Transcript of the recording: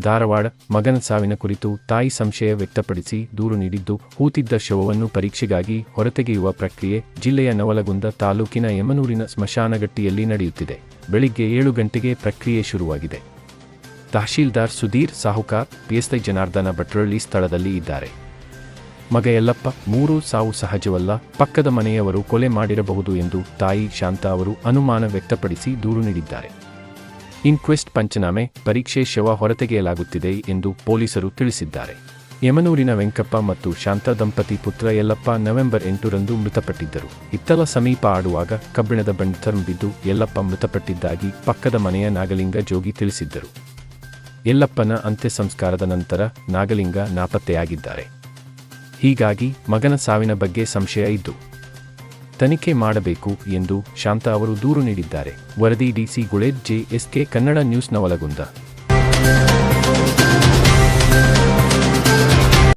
ಧಾರವಾಡ, ಮಗನ ಸಾವಿನ ಕುರಿತು ತಾಯಿ ಸಂಶಯ ವ್ಯಕ್ತಪಡಿಸಿ ದೂರು ನೀಡಿದ್ದು, ಹೂತಿದ್ದ ಶವವನ್ನು ಪರೀಕ್ಷೆಗಾಗಿ ಹೊರತೆಗೆಯುವ ಪ್ರಕ್ರಿಯೆ ಜಿಲ್ಲೆಯ ನವಲಗುಂದ ತಾಲೂಕಿನ ಯಮನೂರಿನ ಸ್ಮಶಾನಗಟ್ಟಿಯಲ್ಲಿ ನಡೆಯುತ್ತಿದೆ. ಬೆಳಿಗ್ಗೆ ಏಳು ಗಂಟೆಗೆ ಪ್ರಕ್ರಿಯೆ ಶುರುವಾಗಿದೆ. ತಹಶೀಲ್ದಾರ್ ಸುಧೀರ್ ಸಾಹುಕಾರ್, ಪಿಎಸ್ಐ ಜನಾರ್ದನ ಭಟ್ರಳ್ಳಿ ಸ್ಥಳದಲ್ಲಿ ಇದ್ದಾರೆ. ಮಗ ಎಲ್ಲಪ್ಪ ಮೂರು ಸಾವು ಸಹಜವಲ್ಲ, ಪಕ್ಕದ ಮನೆಯವರು ಕೊಲೆ ಮಾಡಿರಬಹುದು ಎಂದು ತಾಯಿ ಶಾಂತ ಅವರು ಅನುಮಾನ ವ್ಯಕ್ತಪಡಿಸಿ ದೂರು ನೀಡಿದ್ದಾರೆ. ಇನ್ಕ್ವೆಸ್ಟ್ ಪಂಚನಾಮೆ ಪರೀಕ್ಷೆ ಶವ ಹೊರತೆಗೆಯಲಾಗುತ್ತಿದೆ ಎಂದು ಪೊಲೀಸರು ತಿಳಿಸಿದ್ದಾರೆ. ಯಮನೂರಿನ ವೆಂಕಪ್ಪ ಮತ್ತು ಶಾಂತ ದಂಪತಿ ಪುತ್ರ ಯಲ್ಲಪ್ಪ ನವೆಂಬರ್ ಎಂಟರಂದು ಮೃತಪಟ್ಟಿದ್ದರು. ಇತ್ತಲ ಸಮೀಪ ಆಡುವಾಗ ಕಬ್ಬಿಣದ ಬಂಡ್ ತರಂಬಿದ್ದು ಯಲ್ಲಪ್ಪ ಮೃತಪಟ್ಟಿದ್ದಾಗಿ ಪಕ್ಕದ ಮನೆಯ ನಾಗಲಿಂಗ ಜೋಗಿ ತಿಳಿಸಿದ್ದರು. ಯಲ್ಲಪ್ಪನ ಅಂತ್ಯ ಸಂಸ್ಕಾರದ ನಂತರ ನಾಗಲಿಂಗ ನಾಪತ್ತೆಯಾಗಿದ್ದಾರೆ. ಹೀಗಾಗಿ ಮಗನ ಸಾವಿನ ಬಗ್ಗೆ ಸಂಶಯ ಇದ್ದು ತನಿಖೆ ಮಾಡಬೇಕು ಎಂದು ಶಾಂತಾ ಅವರು ದೂರು ನೀಡಿದ್ದಾರೆ. ವರದಿ ಡಿಸಿ ಗುಳೇದ್ ಜೆಎಸ್ಕೆ ಕನ್ನಡ ನ್ಯೂಸ್ನ ಒಳಗೊಂಡ.